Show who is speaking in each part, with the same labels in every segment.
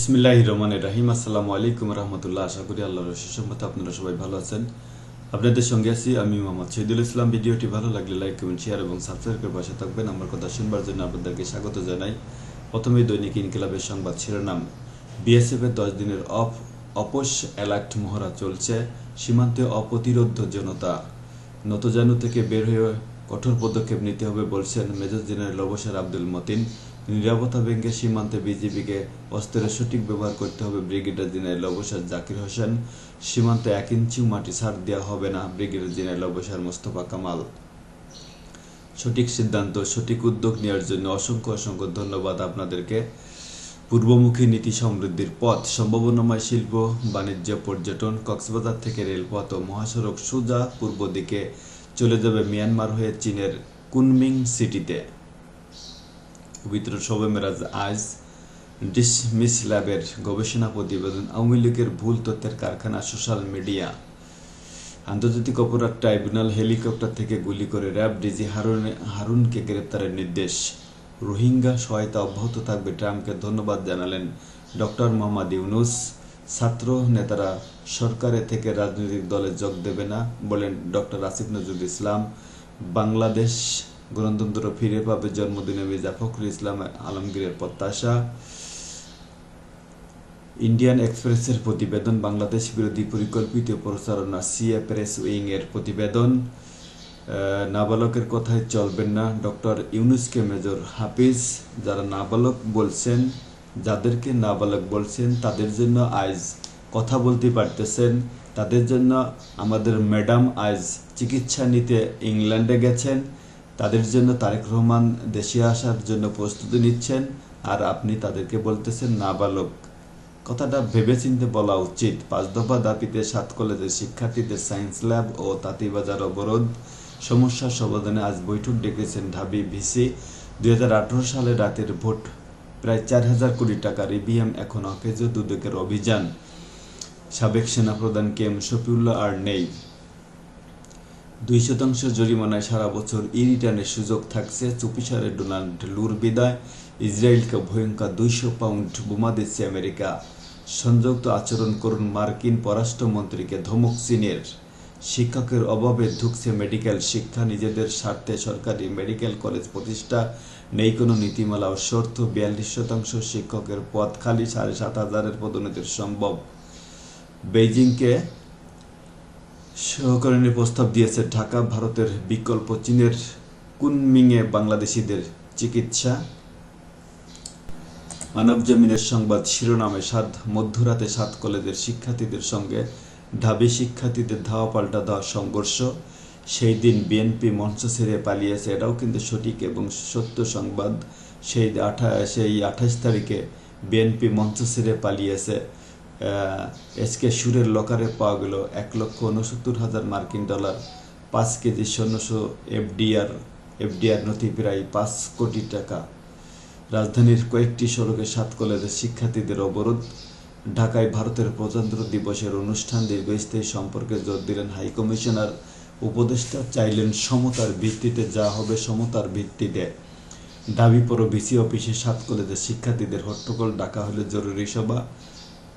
Speaker 1: বিসমিল্লাহ রহমান রাহিম। আসসালামু আলাইকুম রহমতুল্লাহ। আশা করি আল্লাহর সুসম্মত আপনারা সবাই ভালো আছেন। আপনাদের সঙ্গে আছি আমি মোহাম্মদ শহীদুল ইসলাম। ভিডিওটি ভালো লাগলে লাইক, কমেন্ট, শেয়ার এবং সাবস্ক্রাইব করে পাশে থাকবেন। আমার কথা শুনবার জন্য আপনাদেরকে স্বাগত জানাই। প্রথমেই দৈনিক ইনকিলাবের সংবাদ শিরোনাম। বিএসএফ এর দশ দিনের অফ অপস অ্যালার্ট মহড়া চলছে। সীমান্তে অপ্রতিরোধ জনতা। নতজানু থেকে বের হয়ে কঠোর পদক্ষেপ নিতে হবে বলছেন মেজর জেনারেল অবসর আব্দুল মতিন। নিরাপত্তা ব্যাংকের সীমান্তে বিজিবিকে অস্ত্রের সঠিক ব্যবহার করতে হবে। ব্রিগেডিয়ার জেনারেল অবসর জাকির হোসেন, সীমান্তে এক ইঞ্চিও মাটি ছাড় দেওয়া হবে না, ব্রিগেডিয়ার জেনারেল অবসর মোস্তফা কামাল। সঠিক সিদ্ধান্ত, সঠিক উদ্যোগ নেওয়ার জন্য অসংখ্য অসংখ্য ধন্যবাদ আপনাদেরকে। পূর্বমুখী নীতি সমৃদ্ধির পথ, সম্ভাবনাময় শিল্প, বাণিজ্য, পর্যটন, কক্সবাজার থেকে রেলপথ ও মহাসড়ক সোজা পূর্ব দিকে চলে যাবে মিয়ানমার হয়ে চীনের কুনমিং সিটিতে। পবিত্র শবে মেরাজ আজ ডিসমিস ল্যাবের গবেষণা প্রতিবেদন আওয়ামী লীগের ভুল তথ্যের কারখানা সোশ্যাল মিডিয়া। আন্তর্জাতিক অপরাধ ট্রাইব্যুনাল হেলিকপ্টার থেকে গুলি করে র্যাব ডিজি হারুন হারুনকে গ্রেপ্তারের নির্দেশ। রোহিঙ্গা সহায়তা অব্যাহত থাকবে ট্রাম্পকে ধন্যবাদ জানালেন ডক্টর মোহাম্মদ ইউনুস। ছাত্র নেতারা সরকারে থেকে রাজনৈতিক দলে যোগ দেবে না বলেন ডক্টর আসিফ নজরুল ইসলাম। বাংলাদেশ গণতন্ত্র ফিরে পাবে জন্মদিনে মির্জা ফখরুল ইসলাম আলমগীরের প্রত্যাশা। ইন্ডিয়ান এক্সপ্রেসের প্রতিবেদন, বাংলাদেশ বিরোধী পরিকল্পিত প্রচারণা, সিএ প্রেস উইং এর প্রতিবেদন। নাবালকের কথায় চলবেন না। ডক্টর ইউনুসকে মেজর হাফিজ, যারা নাবালক বলছেন, যাদেরকে নাবালক বলছেন, তাদের জন্য আজ কথা বলতে পারতেছেন। তাদের জন্য আমাদের ম্যাডাম আজ চিকিৎসা নিতে ইংল্যান্ডে গেছেন। তাদের জন্য তারেক রহমান দেশে আসার জন্য প্রস্তুতি নিচ্ছেন, আর আপনি তাদেরকে বলতেছেন নাবালক কথাটা ভেবেচিন্তে বলা উচিত। পাঁচ দফা দাবিতে সাত কলেজের শিক্ষার্থীদের সায়েন্স ল্যাব ও তাঁতিবাজার অবরোধ। সমস্যার সমাধানে আজ বৈঠক ডেকেছেন ঢাবি ভিসি। দুই হাজার আঠারো সালে রাতের ভোট, প্রায় চার হাজার কোটি টাকার ইভিএম এখন অকেজ দুদকের অভিযান। সাবেক সেনাপ্রধান কে এম শফিউল্লাহ আর নেই। দুই শতাংশ জরিমানায় সারা বছর ই রিটার্নের সুযোগ থাকছে চুপিসারে ডোনাল্ড লুর বিদায়। ইসরায়েলকে ভয়ঙ্কর দুইশো পাউন্ড বোমা দিচ্ছে আমেরিকা। সংযুক্ত আচরণ করুন মার্কিন পররাষ্ট্রমন্ত্রীকে ধমক চীনের। শিক্ষকের অভাবে ঢুকছে মেডিকেল শিক্ষা, নিজেদের স্বার্থে সরকারি মেডিকেল কলেজ প্রতিষ্ঠা, নেই কোনো নীতিমালা ও শর্ত, বিয়াল্লিশ শতাংশ শিক্ষকের পদ খালি সাড়ে সাত হাজারের পদোন্নতির সম্ভব। বেইজিংকে সহকরণের প্রস্তাব দিয়েছে ঢাকা, ভারতের বিকল্প চীনের কুনমিংয়ে বাংলাদেশিদের চিকিৎসা। মানব জমিনের সংবাদ শিরোনামে সাত, মধ্যরাতে সাত কলেজের শিক্ষার্থীদের সঙ্গে ঢাবি শিক্ষার্থীদের ধাওয়া পাল্টা দেওয়া সংঘর্ষ। সেই দিন বিএনপি মঞ্চ ছেড়ে পালিয়েছে, এটাও কিন্তু সঠিক এবং সত্য সংবাদ। সেই আঠা, সেই আঠাশ তারিখে বিএনপি মঞ্চ ছেড়ে পালিয়েছে এসকে সুরের লকারে পাওয়া গেল এক লক্ষ উনসত্তর হাজার মার্কিন ডলার, পাঁচ কেজি সৈন্যশো এফডিআর এফডিআর নথি প্রায় পাঁচ কোটি টাকা। রাজধানীর কয়েকটি সড়কে সাত কলেজের শিক্ষার্থীদের অবরোধ। ঢাকায় ভারতের প্রজাতন্ত্র দিবসের অনুষ্ঠান দীর্ঘস্থায়ী সম্পর্কে জোর দিলেন হাইকমিশনার উপদেষ্টা চাইলেন সমতার ভিত্তিতে যা হবে সমতার ভিত্তিতে। দাবি পর ভিসি অফিসে সাত কলেজের শিক্ষার্থীদের হট্টগোল ডাকা হলে জরুরি সভা।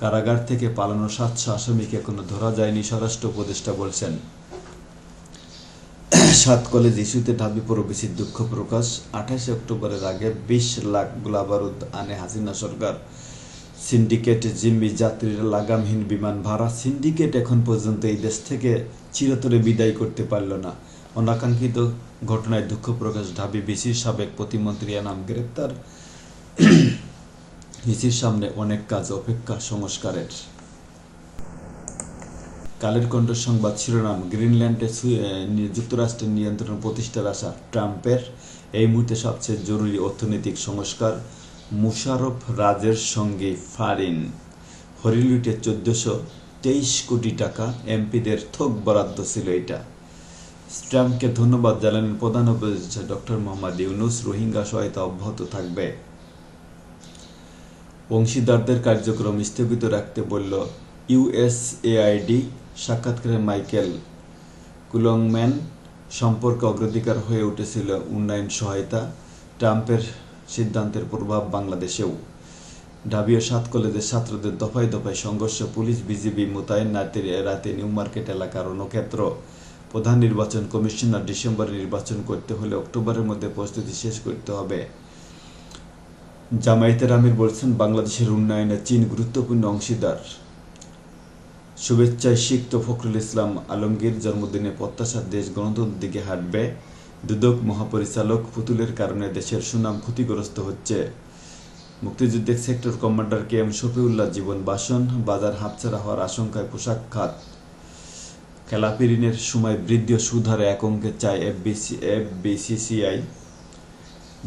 Speaker 1: কারাগার থেকে পালানো সাতশো আসামিকে এখনও ধরা যায়নি স্বরাষ্ট্র উপদেষ্টা বলছেন। সাত কলেজ ইস্যুতে ঢাবি প্রবেশির দুঃখ প্রকাশ। আঠাশে অক্টোবরের আগে বিশ লাখ গোলাবারুদ আনে হাসিনা সরকার। সিন্ডিকেট জিম্মি যাত্রীরা লাগামহীন বিমান ভাড়া। সিন্ডিকেট এখন পর্যন্ত এই দেশ থেকে চিরতরে বিদায় করতে পারল না। অনাকাঙ্ক্ষিত ঘটনায় দুঃখ প্রকাশ ঢাবি বিসির সাবেক প্রতিমন্ত্রী এনাম গ্রেপ্তার। বিসির সামনে অনেক কাজ অপেক্ষা সংস্কারের। কালের কণ্ঠ সংবাদ শিরোনাম, গ্রিনল্যান্ডে যুক্তরাষ্ট্রের নিয়ন্ত্রণ প্রতিষ্ঠার আশা ট্রাম্পের। এই মুহূর্তে সবচেয়ে জরুরি অর্থনৈতিক সংস্কার, মুশারফ রাজের সঙ্গে ফারিন। হলিউডে চোদ্দশো তেইশ কোটি টাকা, এমপিদের থোক বরাদ্দ ছিল এটা। ট্রাম্পকে ধন্যবাদ জানালেন প্রধান উপদেষ্টা ডক্টর মোহাম্মদ ইউনুস। রোহিঙ্গা সহায়তা অব্যাহত থাকবে। অংশীদারদের কার্যক্রম স্থগিত রাখতে বলল ইউএসএআইডি সাক্ষাৎকারে মাইকেল কুলংম্যান। সম্পর্কে অগ্রাধিকার হয়ে উঠেছিল উন্নয়ন সহায়তা, ট্রাম্পের সিদ্ধান্তের প্রভাব বাংলাদেশেও। ঢাবি ও সাত কলেজের ছাত্রদের দফায় দফায় সংঘর্ষ, পুলিশ, বিজিবি, মোতায়েন রাতে রাতে নিউ মার্কেট এলাকার রণক্ষেত্র। প্রধান নির্বাচন কমিশনার ডিসেম্বরে নির্বাচন করতে হলে অক্টোবরের মধ্যে প্রস্তুতি শেষ করতে হবে। জামায়াতের আমির বলছেন, বাংলাদেশের উন্নয়নে চীন গুরুত্বপূর্ণ অংশীদার। শুভেচ্ছায় সিক্ত ফখরুল ইসলাম আলমগীর জন্মদিনে প্রত্যাশার দেশ গণতন্ত্রের দিকে হাঁটবে। দুদক মহাপরিচালক পুতুলের কারণে দেশের সুনাম ক্ষতিগ্রস্ত হচ্ছে। মুক্তিযুদ্ধের sector commander K M Shafiullah জীবন বাসন, বাজার হাতছাড়া হওয়ার আশঙ্কায় পোশাক খাত। খেলাপি ঋণের সময় বৃদ্ধি ও সুধারে এক অঙ্কে চায় এফবিসি, এফবিসিসিআই।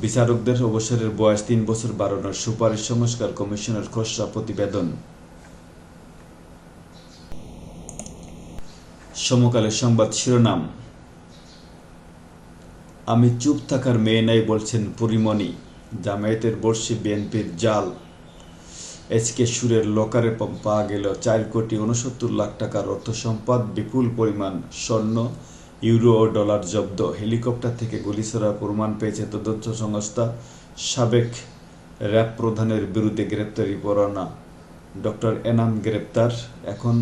Speaker 1: বিচারকদের অবসরের বয়স তিন বছর বাড়ানোর সুপারিশ সংস্কার কমিশনের খসড়া প্রতিবেদন। সমকালের সংবাদ শিরোনাম। আমি চুপ থাকার মেয়ে নাই বলছেন পরিমণি, জামায়াতের বর্ষি বিএনপির জাল। এসকে সুরের লকারে পাওয়া গেল চার কোটি উনসত্তর লাখ টাকার অর্থ সম্পদ বিপুল পরিমাণ স্বর্ণ ইউরো ও ডলার জব্দ। হেলিকপ্টার থেকে গুলি ছোড়ার প্রমাণ পেয়েছে তদন্ত সংস্থা সাবেক র্যাব প্রধানের বিরুদ্ধে গ্রেপ্তারি পরোয়ানা। ডক্টর এনাম গ্রেপ্তার। এখন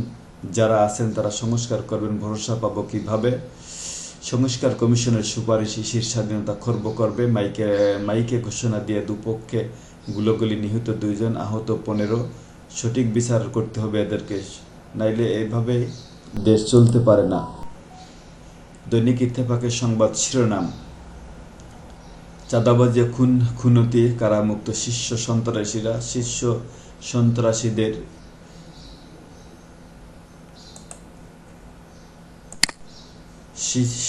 Speaker 1: যারা আছেন তারা সংস্কার করবেন, ভরসা পাবো কীভাবে? সংস্কার কমিশনের সুপারিশ ইসির স্বাধীনতা খর্ব করবে। মাইকে মাইকে ঘোষণা দিয়ে দুপক্ষে গুলোগুলি নিহত দুইজন, আহত পনেরো। সঠিক বিচার করতে হবে এদেরকে। নাইলে এভাবে দেশ চলতে পারে না। দৈনিক ইত্তেফাকের সংবাদ শিরোনাম। চাঁদাবাজি, খুন, খুনতি, কারামুক্ত শীর্ষ সন্ত্রাসীরা, শীর্ষ সন্ত্রাসীদের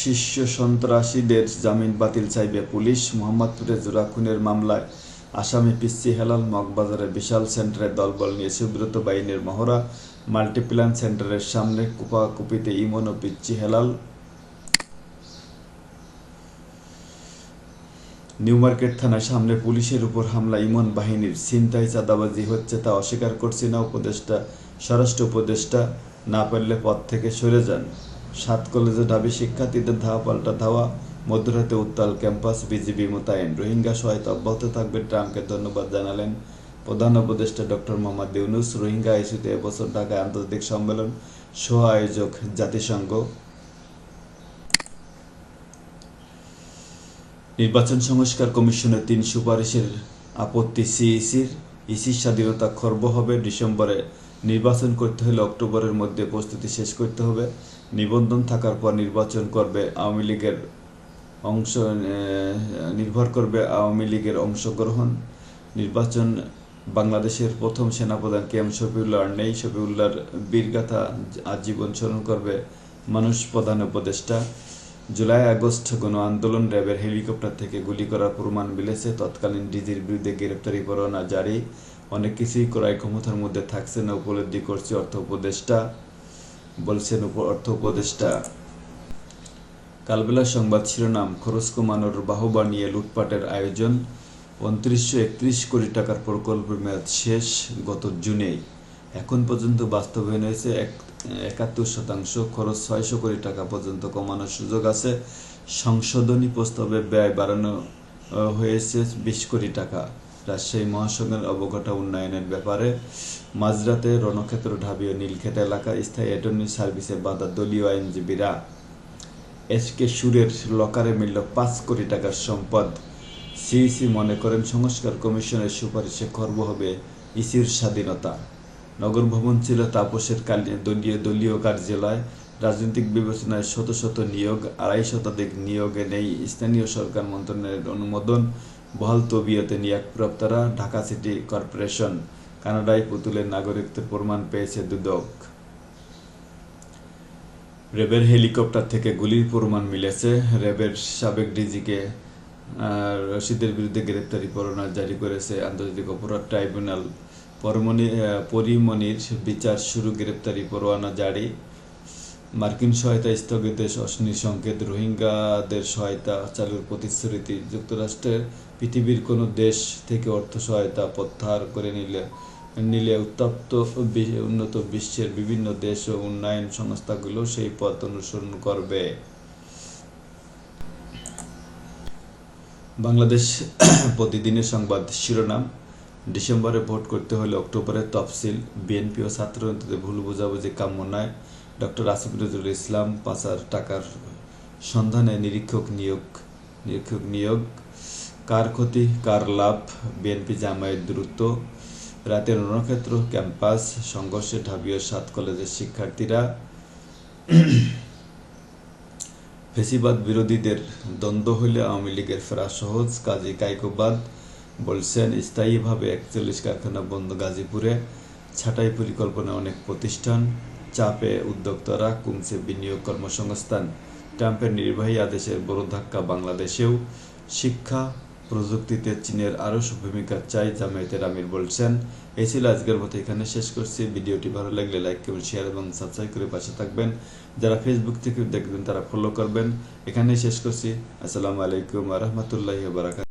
Speaker 1: শীর্ষ সন্ত্রাসীদের জামিন বাতিল চাইবে পুলিশ। মোহাম্মদপুরে জোড়া খুনের মামলায় আসামি পিসি হেলাল মগবাজারে বিশাল সেন্টারে দলবল নিয়ে সুব্রত বাহিনীর মহড়া। মাল্টিপ্ল্যান সেন্টারের সামনে কুপাকুপিতে ইমন ও পিচ্চি হেলাল নিউ মার্কেট থানার সামনে পুলিশের উপর হামলা। ইমন বাহিনীর ছিনতাই চাঁদাবাজি হচ্ছে তা অস্বীকার করছি না উপদেষ্টা। স্বরাষ্ট্র উপদেষ্টা না পারলে পদ থেকে সরে যান। সাত কলেজে ঢাবি শিক্ষার্থীদের ধাওয়া, পাল্টা ধাওয়া, মধ্যরাতে উত্তাল ক্যাম্পাস, বিজিবি মোতায়েন, রোহিঙ্গা সহায়তা অব্যাহত থাকবে ট্রাম্পকে ধন্যবাদ জানালেন প্রধান উপদেষ্টা ডক্টর মোহাম্মদ ইউনুস। রোহিঙ্গা ইস্যুতে এবছর ঢাকায় আন্তর্জাতিক সম্মেলন, সহ আয়োজক জাতিসংঘ নির্বাচন সংস্কার কমিশনের তিন সুপারিশের আপত্তি সিইসির ইসির স্বাধীনতা খর্ব হবে ডিসেম্বরে। নির্বাচন করতে হলে অক্টোবরের মধ্যে প্রস্তুতি শেষ করতে হবে। নিবন্ধন থাকার পর নির্বাচন করবে আওয়ামী লীগের অংশ নির্ভর করবে আওয়ামী লীগের অংশগ্রহণ। নির্বাচন বাংলাদেশের প্রথম সেনাপ্রধান কে এম শফিউল্লাহ নেই। শফিউল্লাহর বীরগাথা আজীবন স্মরণ করবে মানুষ প্রধান উপদেষ্টা। জুলাই আগস্ট গণ আন্দোলন র্যাবের হেলিকপ্টার থেকে গুলি করার প্রমাণ মিলেছে। তৎকালীন ডিজির বিরুদ্ধে গ্রেপ্তারি পরোয়ানা জারি। অনেক কিছুই ক্রয় ক্ষমতার মধ্যে থাকছে না, উপলব্ধি করছে অর্থ উপদেষ্টা, বলছেন অর্থ উপদেষ্টা। কালবেলা সংবাদ শিরোনাম, খরচ কমানোর বাহবা নিয়ে লুটপাটের আয়োজন। উনত্রিশশো একত্রিশ কোটি টাকার প্রকল্পের মেয়াদ শেষ গত জুনেই। এখন পর্যন্ত বাস্তবায়ন হয়েছে এক, একাত্তর শতাংশ খরচ ছয়শো কোটি টাকা পর্যন্ত কমানোর সুযোগ আছে। সংশোধনী প্রস্তাবে ব্যয় বাড়ানো হয়েছে বিশ কোটি টাকা। রাজশাহী মহাসংঘের অবকাঠা উন্নয়নের ব্যাপারে মাঝরাতে রণক্ষেত্র, ঢাবি ও নীলক্ষেত এলাকা স্থায়ী অ্যাটর্নি সার্ভিসে বাধা দলীয় আইনজীবীরা। এস কে সুরের লকারে মিলল পাঁচ কোটি টাকার সম্পদ। সিইসি মনে করেন সংস্কার কমিশনের সুপারিশে খর্ব হবে ইসির স্বাধীনতা। নগর ভবন ছিল তাপসের দলীয় দলীয় কার্যালয়। রাজনৈতিক বিবেচনায় শত শত নিয়োগ, আড়াই শতাধিক নিয়োগে নেই স্থানীয় সরকার মন্ত্রণালয়ের অনুমোদন, বহাল তবিয়তে নিয়োগপ্রাপ্তরা, ঢাকা সিটি কর্পোরেশন, কানাডায় পুতুলের নাগরিকত্বের প্রমাণ পেয়েছে দুদক। র্যাবের হেলিকপ্টার থেকে গুলির প্রমাণ মিলেছে। র্যাবের সাবেক ডিজিকে রশিদের বিরুদ্ধে গ্রেপ্তারি পরোয়ানা জারি করেছে আন্তর্জাতিক অপরাধ ট্রাইব্যুনাল। পরমণি পরিমণির বিচার শুরু গ্রেপ্তারি পরোয়ানা জারি। মার্কিন সহায়তা স্থগিতের অশ্নি সংকেত। রোহিঙ্গাদের সহায়তা চালুর প্রতিশ্রুতি। যুক্তরাষ্ট্রের পৃথিবীর কোনো দেশ থেকে অর্থ সহায়তা প্রত্যাহার করে নিলে নিলে উত্তপ্ত উন্নত বিশ্বের বিভিন্ন দেশ ও উন্নয়ন সংস্থাগুলো সেই পথ অনুসরণ করবে। বাংলাদেশ প্রতিদিনের সংবাদ শিরোনাম ডিসেম্বরে ভোট করতে হলে অক্টোবরে তফসিল, বিএনপি ও ছাত্র নেতাদের ভুল বোঝাবুঝি কাম্য নয়। ডক্টর আসিফ নজরুল ইসলাম, পাচার টাকার সন্ধানে নিরীক্ষক নিয়োগ নিরীক্ষক নিয়োগ। কার ক্ষতি, কার লাভ? বিএনপি জামায়াত দ্রুত। রাতের রণক্ষেত্র, ক্যাম্পাস, সংঘর্ষে ঢাবিও সাত কলেজের শিক্ষার্থীরা। ফেসিবাদ বিরোধীদের দ্বন্দ্ব হইলে আওয়ামী লীগের ফেরা সহজ কাজী কাইকোবাদ বলছেন, স্থায়ীভাবে একচল্লিশ কারখানা বন্ধ গাজীপুরে। ছাঁটাই পরিকল্পনা অনেক প্রতিষ্ঠান। চাপে উদ্যোক্তারা কমছে বিনিয়োগ কর্মসংস্থান। ট্রাম্পের নির্বাহী আদেশের বড় ধাক্কা বাংলাদেশেও। শিক্ষা প্রযুক্তিতে চীনের আরও ভূমিকা চাই জামায়াতের আমির বলছেন। এই ছিল আজকের মতো, এখানে শেষ করছি। ভিডিওটি ভালো লাগলে লাইক করবেন শেয়ার এবং সাবস্ক্রাইব করে পাশে থাকবেন। যারা ফেসবুক থেকে দেখবেন, তারা ফলো করবেন। এখানেই শেষ করছি। আসসালামু আলাইকুম রহমতুল্লাহ বারাকাত